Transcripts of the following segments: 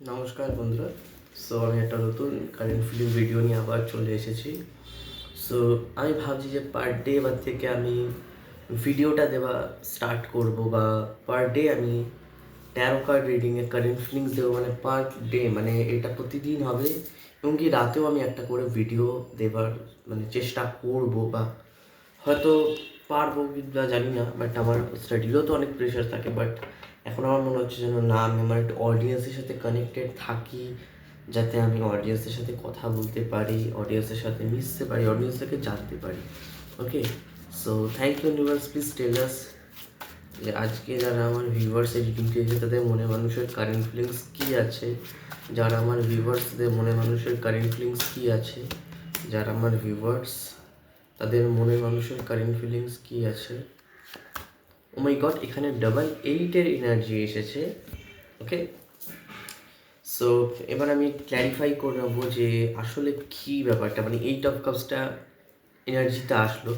নমস্কার বন্ধুরা। সো আমি একটা নতুন কারেন্ট ফিল্ম ভিডিও নিয়ে আবার চলে এসেছি। সো আমি ভাবছি যে পার ডে বা থেকে আমি ভিডিওটা দেওয়া স্টার্ট করব বা পার ডে আমি ট্যারো কার্ড রিডিংয়ে কারেন্ট ফিলিংস দেবো মানে পার ডে মানে এটা প্রতিদিন হবে। এবং কি রাতেও আমি একটা করে ভিডিও দেবার মানে চেষ্টা করব বা হয়তো পারব জানি না বাট আমার স্টাডিরও তো অনেক প্রেশার থাকে বাট এখন আমার মনে হচ্ছে যেন না, আমি আমার একটু অডিয়েন্সের সাথে কানেক্টেড থাকি, যাতে আমি অডিয়েন্সের সাথে কথা বলতে পারি অডিয়েন্সের সাথে মিশতে পারি অডিয়েন্সটাকে জানতে পারি। Okay so thank you universe please tell us যে আজকে যারা আমার ভিউয়ার্স এডিটিং পেয়েছে তাদের মনে মানুষের কারেন্ট ফিলিংস কী আছে? যারা আমার ভিউয়ার্সদের মনে মানুষের কারেন্ট ফিলিংস কী আছে? যারা আমার ভিউয়ার্স তাদের মনে মানুষের কারেন্ট ফিলিংস কী আছে? ও মাই গড এখানে ডাবল এইটের এনার্জি এসেছে ওকে সো এবার আমি ক্ল্যারিফাই করে নেব যে আসলে কী ব্যাপারটা মানে এইট অফ কাপসটা এনার্জিতে আসলো।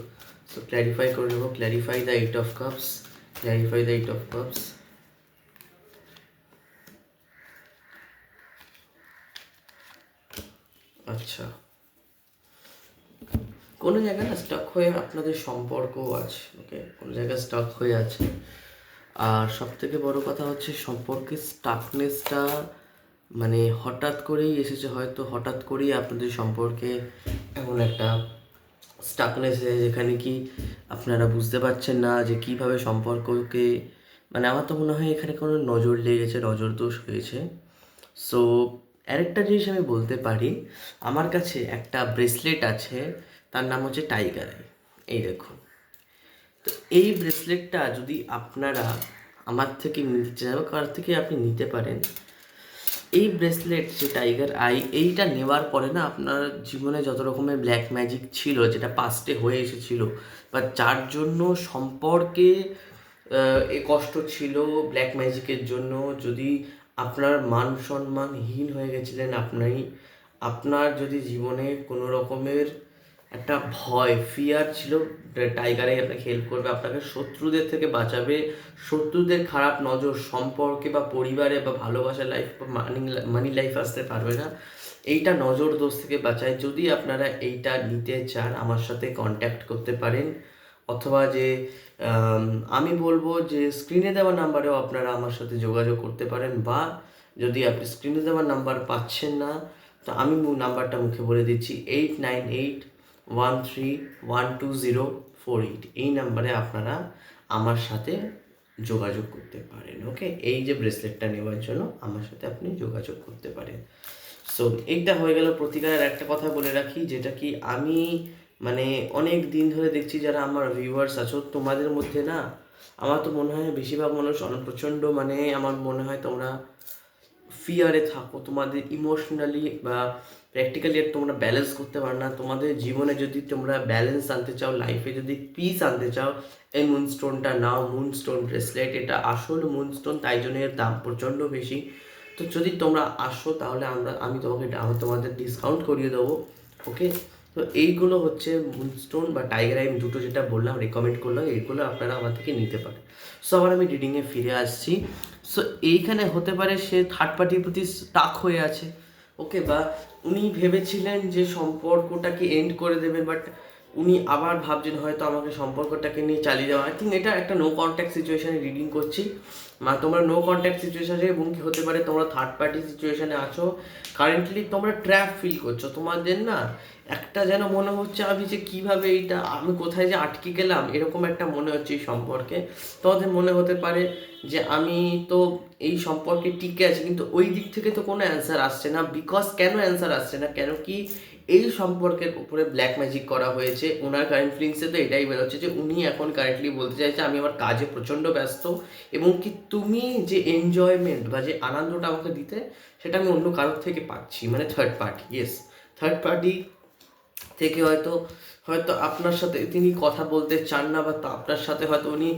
সো ক্ল্যারিফাই করে নেব clarify the eight of cups clarify the eight of cups আচ্ছা। কোনো জায়গায় না স্টক হয়ে আপনাদের সম্পর্কও আছে ওকে কোনো জায়গায় স্টক হয়ে আছে। আর সব থেকে বড় কথা হচ্ছে সম্পর্কের স্টাকনেসটা মানে হঠাৎ করেই এসেছে, হয়তো হঠাৎ করেই আপনাদের সম্পর্কে এমন একটা স্টাকনেস যেখানে কি আপনারা বুঝতে পারছেন না যে কীভাবে সম্পর্ককে মানে আমার তো মনে হয় এখানে কোনো নজর লেগেছে, নজর দোষ হয়েছে। সো আরেকটা জিনিস আমি বলতে পারি, আমার কাছে একটা ব্রেসলেট আছে তার নাম হচ্ছে টাইগার আই এই দেখুন। তো এই ব্রেসলেটটা যদি আপনারা আমার থেকে নিতে চান কার থেকে আপনি নিতে পারেন, এই ব্রেসলেট যে টাইগার আই, এইটা নেওয়ার পরে না আপনার জীবনে যত রকমের ব্ল্যাক ম্যাজিক ছিল, যেটা পাস্টে হয়ে এসেছিল, বা যার জন্য সম্পর্কে এ কষ্ট ছিল ব্ল্যাক ম্যাজিকের জন্য, যদি আপনার মান সম্মানহীন হয়ে গেছিলেন, আপনি, আপনার যদি জীবনে কোনো রকমের একটা ভয় ফিয়ার ছিল। টাইগারে আপনাকে হেল্প করবে। আপনাকে শত্রুদের থেকে বাঁচাবে। শত্রুদের খারাপ নজর সম্পর্কে বা পরিবারে বা ভালোবাসার লাইফ বা মানি মানি লাইফ আসতে পারবে না। এইটা নজর দোষ থেকে বাঁচায়। যদি আপনারা এইটা নিতে চান, আমার সাথে কন্ট্যাক্ট করতে পারেন। অথবা যে, আমি বলব যে স্ক্রিনে দেওয়া নাম্বারেও আপনারা আমার সাথে যোগাযোগ করতে পারেন। বা যদি আপনি স্ক্রিনে দেওয়া নাম্বার পাচ্ছেন না, তো আমি নাম্বারটা মুখে বলে দিচ্ছি। Eight nine eight one three one two zero four eight এই নাম্বারে আপনারা আমার সাথে যোগাযোগ করতে পারেন, ওকে? এই যে ব্রেসলেটটা নেওয়ার জন্য আমার সাথে আপনি যোগাযোগ করতে পারেন। সো এইটা হয়ে গেল প্রতিকারের একটা কথা বলে রাখি, যেটা কি আমি মানে অনেক দিন ধরে দেখছি যারা আমার ভিউয়ার্স আছো, তোমাদের মধ্যে না, আমার তো মনে হয় বেশিরভাগ মানুষ প্রচণ্ড মানে আমার মনে হয় তোমরা ফিয়ারে থাকো, তোমাদের ইমোশনালি বা প্র্যাকটিক্যালি তোমরা ব্যালেন্স করতে পারো না। তোমাদের জীবনে যদি তোমরা ব্যালেন্স আনতে চাও লাইফে যদি পিস আনতে চাও, এই মুনস্টোনটা নাও মুনস্টোন ব্রেসলেট এটা আসল মুনস্টোন তাই জন্য এর দাম প্রচণ্ড বেশি। তো যদি তোমরা আসো, তাহলে আমরা, আমি তোমাকে তোমাদের ডিসকাউন্ট করিয়ে দেবো ওকে তো এইগুলো হচ্ছে মুনস্টোন বা টাইগার আইম দুটো যেটা বললাম রেকমেন্ড করলাম এইগুলো আপনারা আমার থেকে নিতে পারেন। সো আবার আমি রিডিংয়ে ফিরে আসছি। সো এইখানে হতে পারে সে থার্ড পার্টির প্রতি টাক হয়ে আছে। ওকে বা উনি ভেবেছিলেন যে সম্পর্কটাকে এন্ড করে দেবেন বাট উনি আবার ভাবছেন হয়তো আমাকে সম্পর্কটাকে নিয়ে চালিয়ে দেওয়া আই থিঙ্ক এটা একটা নো কন্ট্যাক্ট সিচুয়েশানে রিডিং করছি। মা, তোমরা নো কন্ট্যাক্ট সিচুয়েশানে এবং কি হতে পারে, তোমরা থার্ড পার্টি সিচুয়েশানে আছো। কারেন্টলি তোমরা ট্র্যাপ ফিল করছ। তোমাদের না একটা যেন মনে হচ্ছে আমি যে কীভাবে এইটা, আমি কোথায় যে আটকে গেলাম, এরকম একটা মনে হচ্ছে এই সম্পর্কে। তোমাদের মনে হতে পারে যে আমি তো এই সম্পর্কে টিকে আছি, কিন্তু ওই দিক থেকে তো কোনো অ্যান্সার আসছে না। বিকজ কেন অ্যান্সার আসছে না? কেন কি এই সম্পর্কের উপরে ব্ল্যাক ম্যাজিক করা হয়েছে। ওনার কারেন্ট ফিলিংসে তো এটাই বেরোচ্ছে যে উনি এখন কারেন্টলি বলতে চাইছে, আমি আমার কাজে প্রচণ্ড ব্যস্ত এবং কি তুমি যে এনজয়মেন্ট বা যে আনন্দটা আমাকে দিতে, সেটা আমি অন্য কারোর থেকে পাচ্ছি। মানে third party yes third party থেকে হয়তো হয়তো আপনার সাথে তিনি কথা বলতে চান না বা আপনার সাথে হয়তো উনি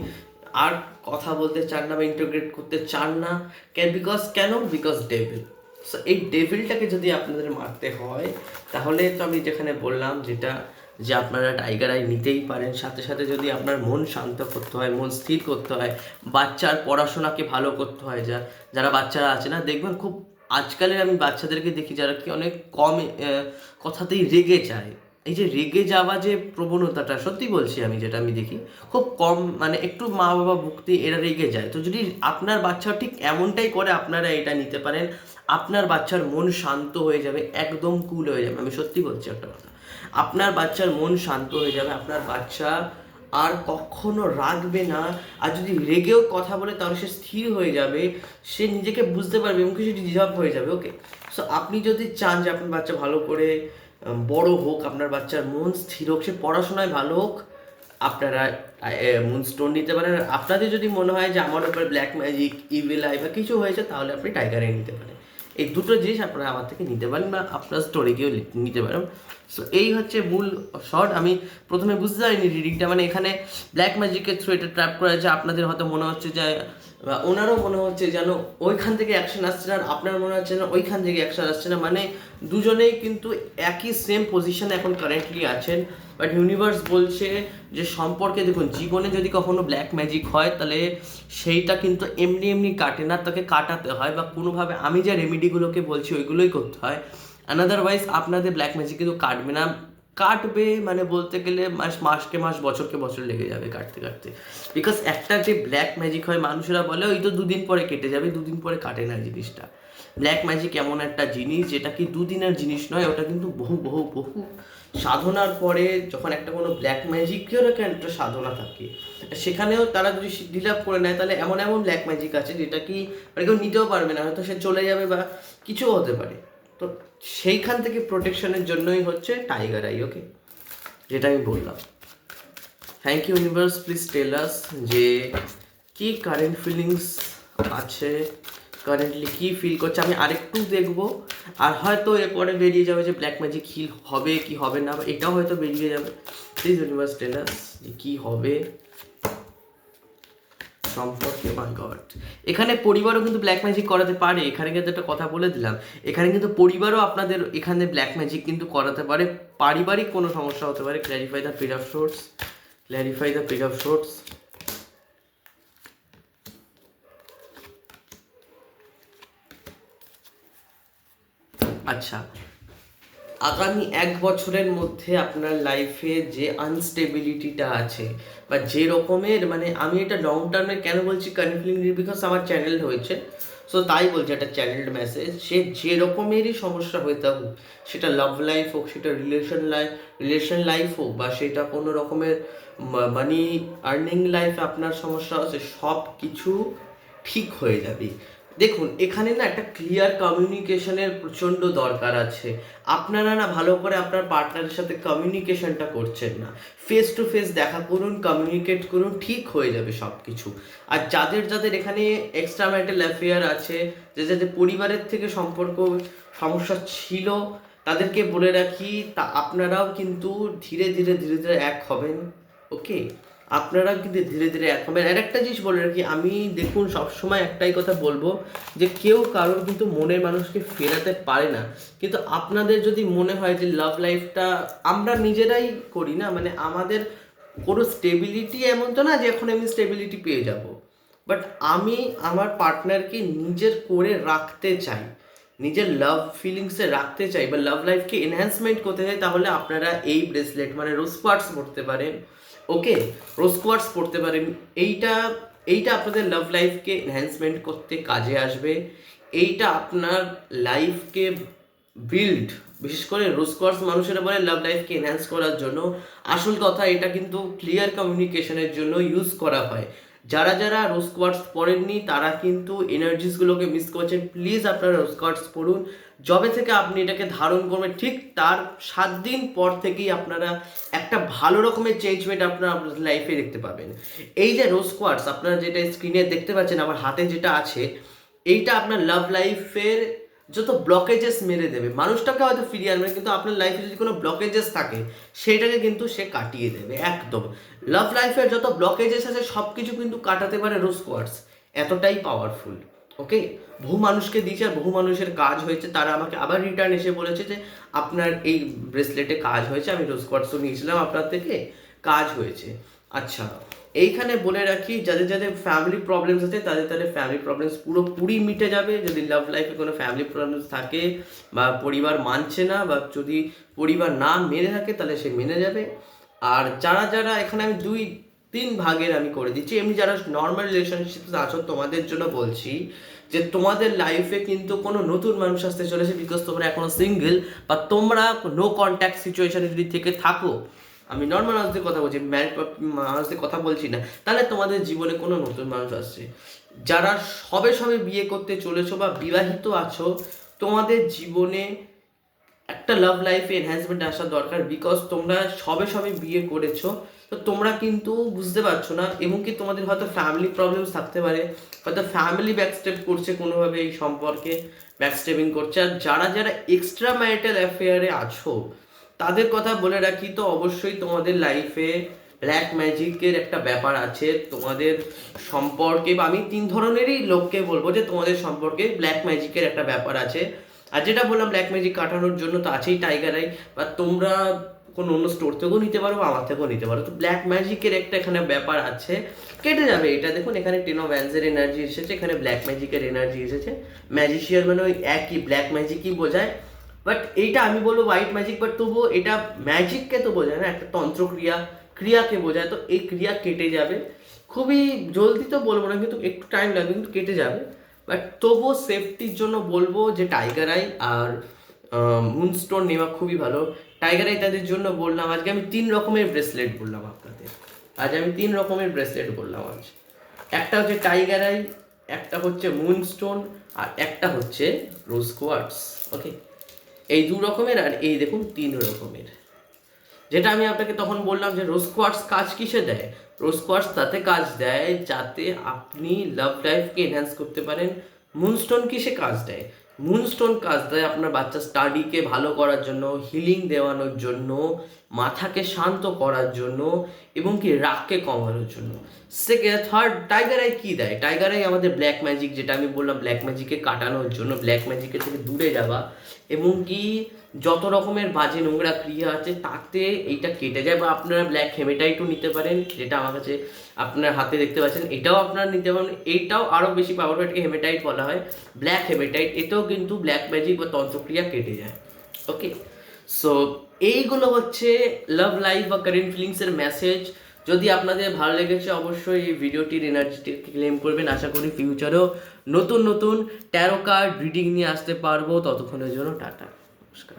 আর কথা বলতে চান না বা ইন্টিগ্রেট করতে চান না। বিকজ কেন? বিকজ ডেভিল সো এই ডেভিলটাকে যদি আপনাদের মারতে হয়, তাহলে তো আমি যেখানে বললাম যেটা যে আপনারা টাইগার আই নিতেই পারেন। সাথে সাথে যদি আপনার মন শান্ত করতে হয়, মন স্থির করতে হয়, বাচ্চার পড়াশোনাকে ভালো করতে হয়, যা যারা বাচ্চারা আছে না, দেখবেন খুব আজকালের আমি বাচ্চাদেরকে দেখি যারা কি অনেক কম কথাতেই রেগে যায়। এই যে রেগে যাওয়া যে প্রবণতাটা, সত্যি বলছি আমি যেটা আমি দেখি, খুব কম মানে একটু মা বাবা ভক্তি, এরা রেগে যায়। তো যদি আপনার বাচ্চা ঠিক এমনটাই করে, আপনারা এটা নিতে পারেন, আপনার বাচ্চার মন শান্ত হয়ে যাবে, একদম কুল হয়ে যাবে। আমি সত্যি বলছি একটা কথা। আপনার বাচ্চার মন শান্ত হয়ে যাবে, আপনার বাচ্চা আর কখনো রাখবে না। আর যদি রেগেও কথা বলে, তাহলে সে স্থির হয়ে যাবে, সে নিজেকে বুঝতে পারবে এবং কিছু রিজার্ভ হয়ে যাবে ওকে সো আপনি যদি চান যে আপনার বাচ্চা ভালো করে বড় হোক, আপনার বাচ্চার মন স্থির হোক, সে পড়াশোনায় ভালো হোক, আপনারা মুন স্টোন নিতে পারেন। আর আপনাদের যদি মনে হয় যে আমার উপরে ব্ল্যাক ম্যাজিক ইভিল আই বা কিছু হয়েছে, তাহলে আপনি টাইগারে নিতে পারেন। এই দুটো জিনিস আপনারা আমার থেকে নিতে পারেন বা আপনার স্টোরে গিয়েও নিতে পারেন। সো এই হচ্ছে মূল শর্ট আমি প্রথমে বুঝতে পারিনি রিডিংটা মানে এখানে ব্ল্যাক ম্যাজিকের থ্রু এটা ট্র্যাপ করা আছে আপনাদের হয়তো মনে হচ্ছে যে বা ওনারও মনে হচ্ছে যেন ওইখান থেকে অ্যাকশন আসছে না, আর আপনার মনে হচ্ছে না ওইখান থেকে অ্যাকশন আসছে না। মানে দুজনেই কিন্তু একই সেম পজিশনে এখন কারেন্টলি আছেন। বাট ইউনিভার্স বলছে যে সম্পর্কে দেখুন, জীবনে যদি কখনো ব্ল্যাক ম্যাজিক হয়, তাহলে সেইটা কিন্তু এমনি এমনি কাটে না, তাকে কাটাতে হয় বা কোনোভাবে আমি যে রেমিডিগুলোকে বলছি, ওইগুলোই করতে হয়। আনাদারওয়াইজ আপনাদের ব্ল্যাক ম্যাজিক কিন্তু কাটবে না। কাটবে মানে বলতে গেলে মাস, মাসকে মাস, বছরকে বছর লেগে যাবে কাটতে কাটতে। বিকজ একটা যে ব্ল্যাক ম্যাজিক হয়, মানুষেরা বলে, ওই তো দুদিন পরে কেটে যাবে, দুদিন পরে কাটে না জিনিসটা। ব্ল্যাক ম্যাজিক এমন একটা জিনিস, যেটা কি দুদিনের জিনিস নয়, ওটা কিন্তু বহু বহু বহু সাধনার পরে যখন একটা কোনো ব্ল্যাক ম্যাজিকের একটা সাধনা থাকে সেখানেও তারা যদি ডিল আপ করে নেয়, তাহলে এমন এমন ব্ল্যাক ম্যাজিক আছে, যেটা কি মানে কেউ নিতেও পারবে না, হয়তো সে চলে যাবে বা কিছুও হতে পারে। তো সেইখান থেকে প্রোটেকশনের জন্যই হচ্ছে টাইগার আই ওকে যেটা আমি বললাম। Thank you universe please tell us যে কি কারেন্ট ফিলিংস আছে কারেন্টলি কি ফিল করছে, আমি আরেকটু দেখব। আর হয়তো এরপরে বেরিয়ে যাবে যে ব্ল্যাক ম্যাজিক হিল হবে, কি হবে না, এটাও হয়তো বেরিয়ে যাবে। প্লিজ ইউনিভার্স টেল আস যে কি হবে। সম্পর্কে মাই গড এখানে পরিবারও কিন্তু ব্ল্যাক ম্যাজিক করাতে পারে, এখানে কিন্তু একটা কথা বলে দিলাম। এখানে কিন্তু পরিবারও আপনাদের এখানে ব্ল্যাক ম্যাজিক কিন্তু করাতে পারে। পারিবারিক কোনো সমস্যা হতে পারে। Clarify the page of swords clarify the page of swords আচ্ছা আগামী এক বছরের মধ্যে আপনার লাইফে যে আনস্টেবিলিটিটা আছে, বা যে রকমের মানে আমি এটা লং টার্মে কেন বলছি কনফিউলিং বিকজ আমার চ্যানেল হয়েছে। সো তাই বলছি একটা চ্যানেল মেসেজ সে যে রকমেরই সমস্যা হয়ে থাকুক, সেটা লাভ লাইফ হোক, সেটা রিলেশন লাইফ রিলেশন লাইফ হোক, বা সেটা কোনো রকমের মানি আর্নিং লাইফ আপনার সমস্যা আছে সব কিছু ঠিক হয়ে যাবে। দেখুন, এখানে না একটা ক্লিয়ার কমিউনিকেশনের প্রচণ্ড দরকার আছে। আপনারা না ভালো করে আপনার পার্টনারের সাথে কমিউনিকেশনটা করছেন না। ফেস টু ফেস দেখা করুন কমিউনিকেট করুন, ঠিক হয়ে যাবে সব কিছু আর যাদের যাদের এখানে এক্সট্রা ম্যারিটাল অ্যাফেয়ার আছে, যে যাদের পরিবারের থেকে সম্পর্ক, সমস্যা ছিল, তাদেরকে বলে রাখি, তা আপনারাও কিন্তু ধীরে ধীরে ধীরে ধীরে এক হবেন ওকে আপনারা কিন্তু ধীরে ধীরে এক হবেন। আর একটা জিনিস বলে রাখি, আমি দেখুন সবসময় একটাই কথা বলব যে কেউ কারোর কিন্তু মনের মানুষকে ফেরাতে পারে না। কিন্তু আপনাদের যদি মনে হয় যে লাভ লাইফটা আমরা নিজেরাই করি না মানে আমাদের কোনো স্টেবিলিটি এমন তো না যে এখন আমি স্টেবিলিটি পেয়ে যাব। বাট আমি আমার পার্টনারকে নিজের করে রাখতে চাই, নিজের লাভ ফিলিংসে রাখতে চাই বা লাভ লাইফকে এনহ্যান্সমেন্ট করতে চাই, তাহলে আপনারা এই ব্রেসলেট মানে রোজ পার্টস পড়তে পারেন। ওকে রোজ কোয়ার্টস পড়তে পারেন। এইটা এইটা আপনাদের লাভ লাইফকে এনহ্যান্সমেন্ট করতে কাজে আসবে। এইটা আপনার লাইফকে বিল্ড বিশেষ করে রোজ কোয়ার্টস মানুষেরা বলে লাভ লাইফকে এনহ্যান্স করার জন্য। আসল কথা, এটা কিন্তু ক্লিয়ার কমিউনিকেশনের জন্য ইউজ করা হয়। যারা যারা রোজ কোয়ার্টস পড়েননি তারা কিন্তু এনার্জিসগুলোকে মিস করছেন। প্লিজ আপনারা রোজ কোয়ার্টস পড়ুন। যবে থেকে আপনি এটাকে ধারণ করবেন, ঠিক তার সাত দিন পর থেকেই আপনারা একটা ভালো রকমের চেঞ্জমেন্ট আপনারা লাইফে দেখতে পাবেন। এই যে রোজ কোয়ার্টস আপনারা যেটা স্ক্রিনে দেখতে পাচ্ছেন, আমার হাতে যেটা আছে, এইটা আপনার লাভ লাইফের যত ব্লকেজেস মেরে দেবে, মানুষটাকে হয়তো ফিরিয়ে আনবে, কিন্তু আপনার লাইফে যদি কোনো ব্লকেজেস থাকে, সেটাকে কিন্তু সে কাটিয়ে দেবে, একদম। লাভ লাইফের যত ব্লকেজেস আছে সব কিছু কিন্তু কাটাতে পারে রোজ কোয়ার্টস এতটাই পাওয়ারফুল ওকে বহু মানুষকে দিয়েছে আর বহু মানুষের কাজ হয়েছে। তারা আমাকে আবার রিটার্ন এসে বলেছে যে, আপনার এই ব্রেসলেটে কাজ হয়েছে, আমি রোজ কোয়ার্টসও নিয়েছিলাম আপনার থেকে, কাজ হয়েছে। আচ্ছা এইখানে বলে রাখি, যাদের যাদের ফ্যামিলি প্রবলেমস আছে, তাদের তাদের ফ্যামিলি প্রবলেমস পুরোপুরি মিটে যাবে। যদি লাভ লাইফে কোনো ফ্যামিলি প্রবলেমস থাকে বা পরিবার মানছে না বা যদি পরিবার না মেনে থাকে, তাহলে সে মেনে যাবে। আর যারা যারা, এখানে আমি দুই, তিন ভাগের আমি করে দিচ্ছি। এমনি যারা নর্মাল রিলেশনশিপ আছো, তোমাদের জন্য বলছি যে তোমাদের লাইফে কিন্তু কোনো নতুন মানুষ আসতে চলেছে বিকজ তোমরা এখনও সিঙ্গেল বা তোমরা নো কন্ট্যাক্ট সিচুয়েশনে যদি থেকে থাকো আমি নর্মাল মানুষদের কথা বলছি ম্যারিড মানুষদের কথা বলছি না, তাহলে তোমাদের জীবনে কোনো নতুন মানুষ আসছে। যারা সবে সবে বিয়ে করতে চলেছো বা বিবাহিত আছো, তোমাদের জীবনে একটা লাভ লাইফে এনহ্যান্সমেন্ট আসা দরকার বিকজ তোমরা সবে সবে বিয়ে করেছ, তো তোমরা কিন্তু বুঝতে পারছ না, এবং কি তোমাদের হয়তো ফ্যামিলি প্রবলেমস থাকতে পারে, হয়তো ফ্যামিলি ব্যাকস্টেপ করছে কোনোভাবে এই সম্পর্কে ব্যাকস্টেপিং করছে, আর যারা যারা এক্সট্রা ম্যারিটাল অ্যাফেয়ারে আছো তাদের কথা বলে রাখি তো অবশ্যই তোমাদের লাইফে ব্ল্যাক ম্যাজিকের একটা ব্যাপার আছে। তোমাদের সম্পর্কে বা আমি তিন ধরনেরই লোককে বলব যে তোমাদের সম্পর্কে ব্ল্যাক ম্যাজিকের একটা ব্যাপার আছে। আর যেটা বললাম ব্ল্যাক ম্যাজিক কাটানোর জন্য তো আছেই টাইগার আই বা তোমরা কোনো অন্য স্টোর থেকেও নিতে পারো বা আমার থেকেও নিতে পারো। তো ব্ল্যাক ম্যাজিকের একটা এখানে ব্যাপার আছে। কেটে যাবে এটা। দেখুন, এখানে টেন অফ ভ্যান্সের এনার্জি এসেছে, এখানে ব্ল্যাক ম্যাজিকের এনার্জি এসেছে। ম্যাজিশিয়ান মানে ওই একই ব্ল্যাক ম্যাজিকই বোঝায়। বাট এইটা আমি বলব হোয়াইট ম্যাজিক বাট তবুও এটা ম্যাজিককে তো বোঝায় না, একটা তন্ত্রক্রিয়া, ক্রিয়াকে বোঝায়, তো এই ক্রিয়া কেটে যাবে। খুবই জলদি তো বলব না, কিন্তু একটু টাইম লাগবে, কিন্তু কেটে যাবে। বাট তবুও সেফটির জন্য বলব যে টাইগার আই আর মুনস্টোন নেওয়া খুবই ভালো। টাইগার আই তাদের জন্য বললাম, আজকে আমি তিন রকমের ব্রেসলেট বললাম আপনাদের। আজ আমি তিন রকমের ব্রেসলেট বললাম আজ। একটা হচ্ছে টাইগার আই একটা হচ্ছে মুনস্টোন আর একটা হচ্ছে রোজ কোয়ার্টস ওকে এই দু রকমের আর এই দেখুন তিন রকমের। যেটা আমি আপনাকে তখন বললাম যে রোজ কোয়ার্টস কাজ কিসে দেয়? রোজ কোয়ার্টস তাতে কাজ দেয় যাতে আপনি লাভ লাইফকে এনহ্যান্স করতে পারেন। মুনস্টোন কিসে কাজ দেয়? মুনস্টোন কাজ দেয় আপনার বাচ্চা স্টাডিকে ভালো করার জন্য হিলিং দেওয়ানোর জন্য, মাথাকে শান্ত করার জন্য এবং কি রাগকে কমানোর জন্য। সেকেন্ড থার্ড টাইগার আই কী দেয়? টাইগার আই আমাদের ব্ল্যাক ম্যাজিক যেটা আমি বললাম ব্ল্যাক ম্যাজিককে কাটানোর জন্য ব্ল্যাক ম্যাজিকের থেকে দূরে যাওয়া। এবং কি যত রকমের বাজে নোংরা ক্রিয়া আছে, তাতে এইটা কেটে যায় বা আপনারা ব্ল্যাক হেমেটাইটও নিতে পারেন, যেটা আমার কাছে আপনার হাতে দেখতে পাচ্ছেন, এটাও আপনারা নিতে পারেন এইটাও আরও বেশি পাওয়ার এটাকে হেমেটাইট বলা হয়। ব্ল্যাক হেমেটাইট এতেও কিন্তু ব্ল্যাক ম্যাজিক বা তন্ত্রক্রিয়া কেটে যায়। ওকে সো এইগুলো হচ্ছে লাভ লাইফ বা কারেন্ট ফিলিংসের মেসেজ যদি আপনাদের ভালো লেগেছে, অবশ্যই এই ভিডিওটির এনার্জিটি ক্লেম করবেন। আশা করি ফিউচারেও নতুন নতুন ট্যারো কার্ড রিডিং নিয়ে আসতে পারব। ততক্ষণের জন্য টাটা। নমস্কার।